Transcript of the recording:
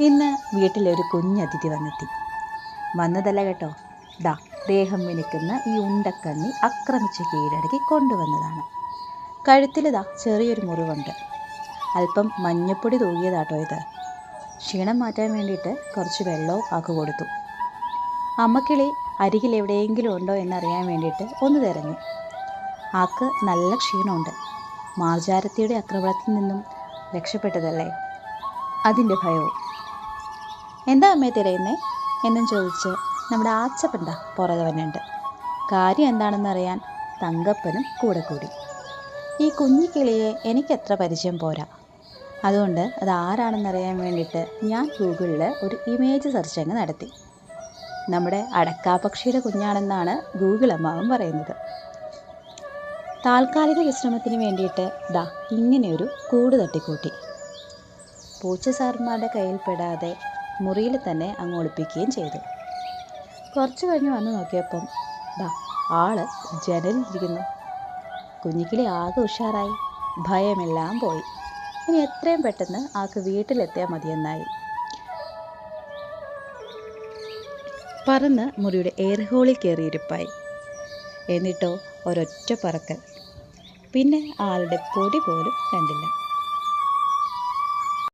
ഇന്ന് വീട്ടിലൊരു കുഞ്ഞതിഥി വന്നെത്തി. വന്നതല്ല കേട്ടോ. ദാ ദേഹം വിനിക്കുന്ന ഈ ഉണ്ടക്കണ്ണി ആക്രമിച്ച് കീഴടക്കി കൊണ്ടുവന്നതാണ്. കഴുത്തിൽ ദാ ചെറിയൊരു മുറിവുണ്ട്. അല്പം മഞ്ഞപ്പൊടി തൂകിയതാട്ടോ ഇത്. ക്ഷീണം മാറ്റാൻ വേണ്ടിയിട്ട് കുറച്ച് വെള്ളവും ആക്ക് കൊടുത്തു. അമ്മക്കിളി അരികിൽ എവിടെയെങ്കിലും ഉണ്ടോ എന്നറിയാൻ വേണ്ടിയിട്ട് ഒന്ന് തിരഞ്ഞു. ആക്ക് നല്ല ക്ഷീണമുണ്ട്. മാർജാരത്തിയുടെ ആക്രമണത്തിൽ നിന്നും രക്ഷപ്പെട്ടതല്ലേ? അതിന്റെ ഭയവും. എന്താ അമ്മേ തിരയുന്നേ? എന്നും ചോദിച്ച് നമ്മുടെ ആച്ചപ്പൻ പുറകെ വന്നുണ്ട് കാര്യം എന്താണെന്നറിയാൻ തങ്കപ്പനും കൂടെ കൂടി. ഈ കുഞ്ഞി കിളിയെ എനിക്കത്ര പരിചയം പോരാ. അതുകൊണ്ട് അത് ആരാണെന്നറിയാൻ വേണ്ടിയിട്ട് ഞാൻ ഗൂഗിളിൽ ഒരു ഇമേജ് സെർച്ച് അങ്ങ് നടത്തി. നമ്മുടെ അടക്കാപക്ഷിയുടെ കുഞ്ഞാണെന്നാണ് ഗൂഗിൾ അമ്മാവൻ പറയുന്നത്. താൽക്കാലിക വിശ്രമത്തിന് വേണ്ടിയിട്ട് ദാ ഇങ്ങനെയൊരു കൂട് തട്ടിക്കൂട്ടി. പൂച്ച സാർമാരുടെ കയ്യിൽ പെടാതെ മുറിയിൽ തന്നെ അങ്ങ് ഒളിപ്പിക്കുകയും ചെയ്തു. കുറച്ച് കഴിഞ്ഞ് വന്ന് നോക്കിയപ്പം ദാ ആൾ ജനലിരിക്കുന്നു കുഞ്ഞിക്കിളി ആകെ ഉഷാറായി. ഭയമെല്ലാം പോയി. ഇനി എത്രയും പെട്ടെന്ന് ആൾക്ക് വീട്ടിലെത്തിയാൽ മതിയെന്നായി. പറന്ന് മുറിയുടെ എയർ ഹോളിൽ കയറിയിരിപ്പായി. എന്നിട്ടോ ഒരൊറ്റ പറക്കൽ. പിന്നെ ആളുടെ പൊടി പോലും കണ്ടില്ല.